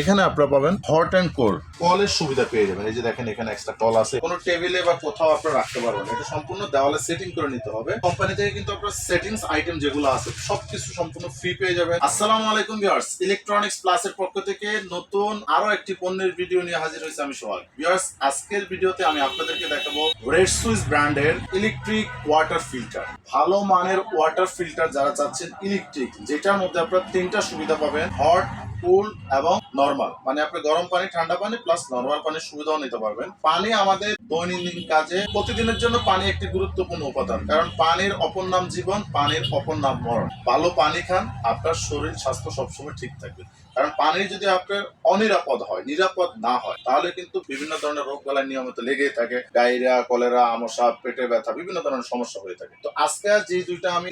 এখানে আপনারা পাবেন হট অ্যান্ড কোল্ড কলের সুবিধা পেয়ে যাবেন। এই যে দেখেন, এখানে এক্সট্রা কল আছে। কোনো টেবিলে বা কোথাও আপনারা রাখতে পারবেন এটা সম্পূর্ণ দেওয়ালে সেটিং করে নিতে হবে। কোম্পানি থেকে কিন্তু আপনার সেটিংস আইটেম যেগুলো আছে, সবকিছু সম্পূর্ণ ফ্রি পেয়ে যাবেন। আসসালামু আলাইকুম ভিউয়ার্স ইলেকট্রনিক্স প্লাসের পক্ষ থেকে নতুন আরও একটি পণ্যের ভিডিও নিয়ে হাজির হয়েছে আমি সোহাগ। ভিউয়ার্স আজকের ভিডিওতে আমি আপনাদেরকে দেখাবো রেড সুইস ব্র্যান্ডের ইলেকট্রিক ওয়াটার ফিল্টার ভালো মানের ওয়াটার ফিল্টার যারা চাচ্ছেন ইলেকট্রিক যেটার মধ্যে আপনারা তিনটা সুবিধা পাবেন। হট কুল এবং নর্মাল মানে আপনি গরম পানি, ঠান্ডা পানি প্লাস নর্মাল পানির সুবিধাও নিতে পারবেন। পানি আমাদের দৈনন্দিন কাজে প্রতিদিনের জন্য পানি একটি গুরুত্বপূর্ণ উপাদান। কারণ পানির অপর নাম জীবন, পানির অপর নাম মরণ। ভালো পানি খান, আপনার শরীর, স্বাস্থ্য সবসময় ঠিক থাকবে। কারণ পানি যদি আপনার অনিরাপদ হয়, নিরাপদ না হয়, তাহলে কিন্তু বিভিন্ন ধরনের রোগ বালাই নিয়মিত লেগেই থাকে। ডায়রিয়া, কলেরা, আমসা, পেটে ব্যথা, বিভিন্ন ধরনের সমস্যা হয়ে থাকে। তো আজকে যে দুইটা আমি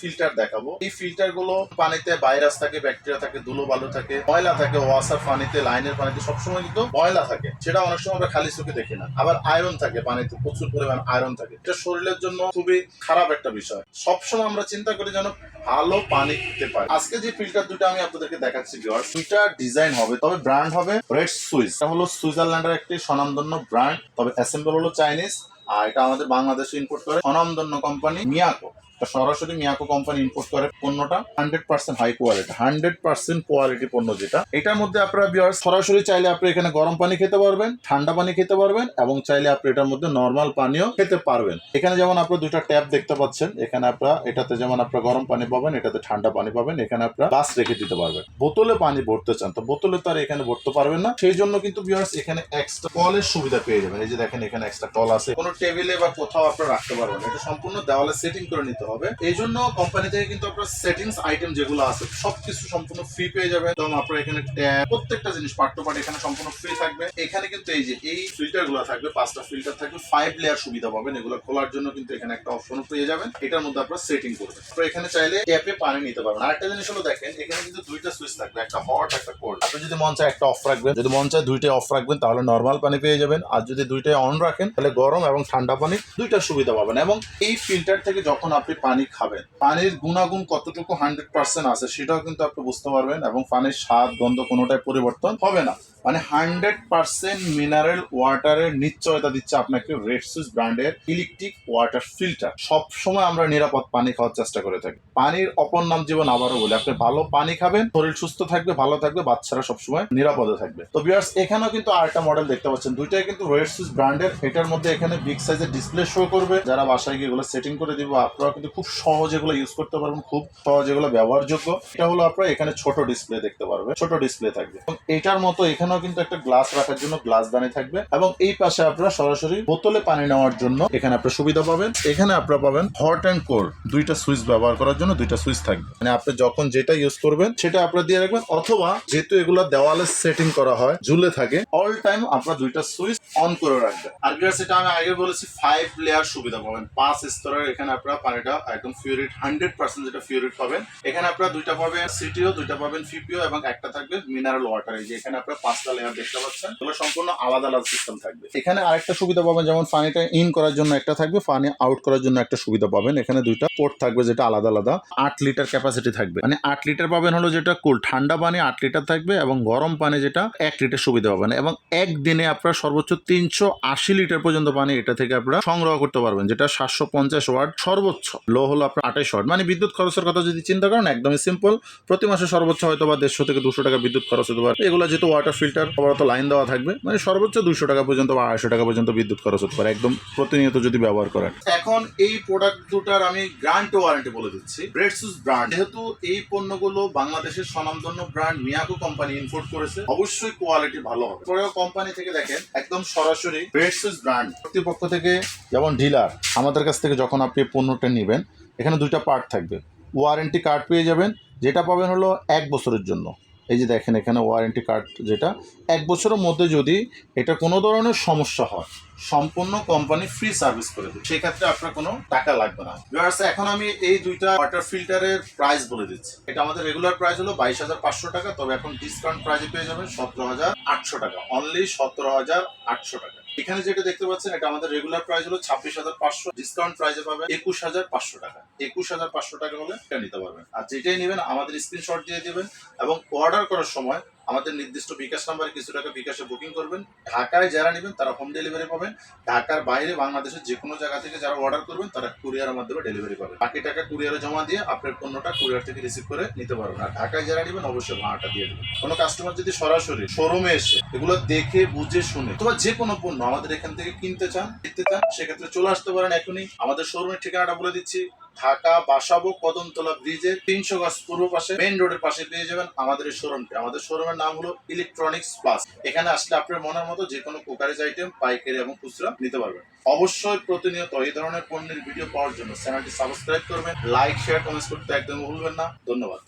ফিল্টার দেখাবো, এই ফিল্টারগুলো পানিতে ভাইরাস থাকে ব্যাকটেরিয়া থাকে, ধুলো বালু থাকে, ময়লা থাকে ওয়াসার পানিতে, লাইনের পানিতে সবসময় কিন্তু ময়লা থাকে। সেটা অনেক সময় আমরা খালি চোখে দেখি না। আবার আয়রন থাকে পানিতে, প্রচুর পরিমাণ আয়রন থাকে। এটা শরীরের জন্য খুবই খারাপ একটা বিষয়। সবসময় আমরা চিন্তা করি যেন ভালো পানি খেতে পারি। আজকে যে ফিল্টার দুটো আমি আপনাদেরকে দেখাচ্ছি ভিউয়ার দুইটা ডিজাইন হবে। তবে ব্র্যান্ড হবে রেড সুইস এটা হলো সুইজারল্যান্ডের একটি স্বনামধন্য ব্র্যান্ড তবে অ্যাসেম্বল হলো চাইনিজ আর এটা আমাদের বাংলাদেশে ইম্পোর্ট করে স্বনামধন্য কোম্পানি মিয়াকো সরাসরি মিয়াকো কোম্পানি ইম্পোর্ট করে পণ্যটা hundred percent high quality hundred percent quality পণ্য যেটা। এটার মধ্যে আপনারা বিয়ার সরাসরি চাইলে আপনি এখানে গরম পানি খেতে পারবেন, ঠান্ডা পানি খেতে পারবেন এবং চাইলে আপনি এটার মধ্যে নর্মাল পানিও খেতে পারবেন। এখানে যেমন আপনারা দুইটা ট্যাপ দেখতে পাচ্ছেন, এখানে আপনারা এটাতে যেমন আপনারা গরম পানি পাবেন, এটাতে ঠান্ডা পানি পাবেন, এখানে আপনারা গ্লাস রেখে দিতে পারবেন। বোতলে পানি ভরতে চান, তো বোতলে তো আর এখানে ভরতে পারবেন না। সেই জন্য কিন্তু বিয়ার্স এখানে এক্সট্রা কলের সুবিধা পেয়ে যাবেন। এই যে দেখেন এখানে এক্সট্রা কল আছে। কোনো টেবিলে বা কোথাও আপনারা রাখতে পারবেন এটা সম্পূর্ণ দেওয়ালে সেটিং করে নিতে হবে। এই জন্য কোম্পানি থেকে কিন্তু আপনার সেটিংস আইটেম যেগুলো আছে, সবকিছু সম্পূর্ণ ফ্রি পেয়ে যাবে। এবং আপনার এখানে ট্যাপ প্রত্যেকটা জিনিস পার্ট টু পার্ট এখানে সম্পূর্ণ ফ্রি থাকবে। এখানে কিন্তু এই যে, এই ফিল্টারগুলো থাকবে, পাঁচটা ফিল্টার থাকবে ফাইভ লেয়ার সুবিধা পাবেন। এগুলো খোলার জন্য কিন্তু এখানে একটা অপশন পেয়ে যাবেন। এটার মধ্যে আপনার সেটিং করবেন তো এখানে চাইলে ট্যাপে পানি নিতে পারবেন। আরেকটা জিনিস হলো দেখেন, এখানে কিন্তু দুইটা সুইচ থাকবে, একটা হট একটা কোল্ড আপনি যদি মন চায় একটা অফ রাখবেন। যদি মন চায় দুইটাই অফ রাখবেন, তাহলে নর্মাল পানি পেয়ে যাবেন। আর যদি দুইটাই অন রাখেন, তাহলে গরম এবং ঠান্ডা পানি দুইটা সুবিধা পাবেন। এবং এই ফিল্টার থেকে যখন আপনি পানি খাবেন। পানির গুণাগুণ কতটুকু হান্ড্রেড পার্সেন্ট আছে সেটাও কিন্তু আপনি বুঝতে পারবেন এবং পানির স্বাদ, গন্ধ কোনোটাই পরিবর্তন হবে না। মানে হান্ড্রেড পার্সেন্ট মিনারেল ওয়াটারের নিশ্চয়তা দিচ্ছে আপনাকে রেড সুইস ব্র্যান্ডের ইলেকট্রিক ওয়াটার ফিল্টার। সব সময় আমরা নিরাপদ পানি খাওয়ার চেষ্টা করে থাকি। পানির অপর নাম জীবন আবারও বলি, আপনি ভালো পানি খাবেন, শরীর সুস্থ থাকবে, ভালো থাকবে, বাচ্চারা সবসময় নিরাপদে থাকবে। তো বিয়ার্স এখানেও কিন্তু আরেকটা মডেল দেখতে পাচ্ছেন। দুইটাই কিন্তু রেড সুইস ব্র্যান্ডের। এটার মধ্যে এখানে বিগ সাইজের ডিসপ্লে শো করবে। যারা বাসায় গিয়ে এগুলো সেটিং করে দিব আপনারা কিন্তু খুব সহজে এগুলো ইউজ করতে পারবেন, খুব সহজে এগুলো ব্যবহারযোগ্য। এটা হলো আপনারা এখানে ছোট ডিসপ্লে দেখতে পারবেন ছোট ডিসপ্লে থাকবে। এটার মতো এখানেও কিন্তু একটা গ্লাস রাখার জন্য গ্লাস দানি থাকবে এবং এই পাশে আপনারা সরাসরি বোতলে পানি নেওয়ার জন্য এখানে আপনারা সুবিধা পাবেন। এখানে আপনারা পাবেন হট অ্যান্ড কোল্ড দুইটা সুইচ ব্যবহার করার জন্য দুইটা সুইচ থাকবে। মানে আপনি যখন যেটা ইউজ করবেন, সেটা আপনারা দিয়ে রাখবেন অথবা যেহেতু এগুলো দেওয়ালে সেটিং করা হয়, ঝুলে থাকে অল টাইম আপনারা দুইটা সুইচ অন করে রাখবেন। আর বিয়ার সেটা আমি আগে বলেছি ফাইভ লেয়ার সুবিধা পাবেন। পাঁচ স্তরের এখানে আপনারা পানিটা একদম ফিউরিট হান্ড্রেড পার্সেন্ট যেটা ফিউরিট পাবেন। এখানে আপনারা দুইটা পাবেন সিটিও দুইটা পাবেন ফিপিও এবং একটা থাকবে মিনারেল ওয়াটার এই যে এখানে আপনারা পাঁচটা লেয়ার দেখতে পাচ্ছেন। এগুলো সম্পূর্ণ আলাদা আলাদা সিস্টেম থাকবে। এখানে আরেকটা সুবিধা পাবেন যেমন পানিটা ইন করার জন্য একটা থাকবে পানি আউট করার জন্য একটা সুবিধা পাবেন। এখানে দুইটা পোর্ট থাকবে যেটা আলাদা আলাদা। আট লিটার ক্যাপাসিটি থাকবে। মানে আট লিটার পাবেন হলো যেটা কুল ঠান্ডা পানি আট লিটার থাকবে এবং গরম পানি যেটা এক লিটার সুবিধা পাবেন। এবং একদিনে আপনারা সর্বোচ্চ তিনশো আশি লিটার পর্যন্ত পানি এটা থেকে আপনারা সংগ্রহ করতে পারবেন যেটা সাতশো পঞ্চাশ ওয়াট সর্বোচ্চ। লো হলো আপনার আঠাশ ওয়াট। মানে বিদ্যুৎ খরচের কথা যদি চিন্তা করেন একদমই সিম্পল প্রতি মাসে সর্বোচ্চ হয়তো বা দেড়শো থেকে দুশো টাকা বিদ্যুৎ খরচ হতে পারে। এগুলো যেহেতু ওয়াটার ফিল্টার অবরত লাইন দেওয়া থাকবে। মানে সর্বোচ্চ দুশো টাকা পর্যন্ত বা আড়াইশো টাকা পর্যন্ত বিদ্যুৎ খরচ হতে পারে, একদম প্রতিনিয়ত যদি ব্যবহার করেন। এখন এই প্রোডাক্ট দুটার আমি গ্রান্ট ওয়ারেন্টি বলে দিচ্ছি। ব্রেডসুস ব্র্যান্ড যেহেতু এই পণ্যগুলো বাংলাদেশের স্বনামধন্য ব্র্যান্ড মিয়াকো কোম্পানি ইম্পোর্ট করেছে, অবশ্যই কোয়ালিটি ভালো হবে। পরেও কোম্পানি থেকে দেখেন, একদম সরাসরি ব্রেডসুস ব্র্যান্ড কর্তৃপক্ষ থেকে যেমন ডিলার আমাদের কাছ থেকে যখন আপনি পণ্যটা নেবেন, এখানে দুইটা পার্ট থাকবে। ওয়ারেন্টি কার্ড পেয়ে যাবেন, যেটা পাবেন হলো এক বছরের জন্য। এই যে দেখেন এখানে ওয়ারেন্টি কার্ড যেটা এক বছরের মধ্যে যদি এটা কোনো ধরনের সমস্যা হয় সম্পূর্ণ কোম্পানি ফ্রি সার্ভিস করে দেবে। সেক্ষেত্রে আপনার কোনো টাকা লাগবে না। Viewers, এখন আমি এই দুইটা ওয়াটার ফিল্টারের প্রাইস বলে দিচ্ছি। এটা আমাদের রেগুলার প্রাইস হলো বাইশ হাজার পাঁচশো টাকা তবে এখন ডিসকাউন্ট প্রাইসে পেয়ে যাবেন সতেরো হাজার আটশো টাকা। অনলি সতেরো হাজার আটশো টাকা। এখানে যেটা দেখতে পাচ্ছেন, এটা আমাদের রেগুলার প্রাইস হলো ছাব্বিশ হাজার পাঁচশো। ডিসকাউন্ট প্রাইসে পাবেন একুশ হাজার পাঁচশো টাকা। একুশ হাজার পাঁচশো টাকা হলে এটা নিতে পারবেন। আর যেটাই নেবেন, আমাদের স্ক্রিনশট দিয়ে দেবেন এবং অর্ডার করার সময় আমাদের নির্দিষ্ট বিকাশ নাম্বারে কিছু টাকা বিকাশে বুকিং করবেন। ঢাকায় যারা নেবেন, তারা হোম ডেলিভারি পাবেন। ঢাকার বাইরে বাংলাদেশের যে কোনো জায়গা থেকে যারা অর্ডার করবেন, তারা কুরিয়ারের মাধ্যমে ডেলিভারি পাবেন। বাকি টাকা কুরিয়ারে জমা দিয়ে আপনার পণ্যটা কুরিয়ার থেকে রিসিভ করে নিতে পারবেন। আর ঢাকায় যারা নেবেন, অবশ্যই ভাড়াটা দিয়ে দেবেন। কোনো কাস্টমার যদি সরাসরি শোরুমে এসে এগুলো দেখে, বুঝে, শুনে অথবা যে কোনো পণ্য আমাদের এখান থেকে কিনতে চান, দেখতে চান, সেক্ষেত্রে চলে আসতে পারেন এখনই। আমাদের শোরুমের ঠিকানাটা বলে দিচ্ছি। ঢাকা বাসাবো কদমতলা ব্রিজে তিনশো গাছ পূর্ব পাশে মেইন রোডের পাশে পেয়ে যাবেন আমাদের এই শোরুমটি আমাদের শোরুমের নাম হলো ইলেকট্রনিক্স প্লাস এখানে আসলে আপনার মনের মতো যে কোনো কুকারেজ আইটেম পাইকারি এবং খুচরা নিতে পারবেন। অবশ্যই প্রতিনিয়ত এই ধরনের পণ্যের ভিডিও পাওয়ার জন্য চ্যানেলটি সাবস্ক্রাইব করবেন লাইক শেয়ার কমেন্টস করতে একদম ভুলবেন না। ধন্যবাদ।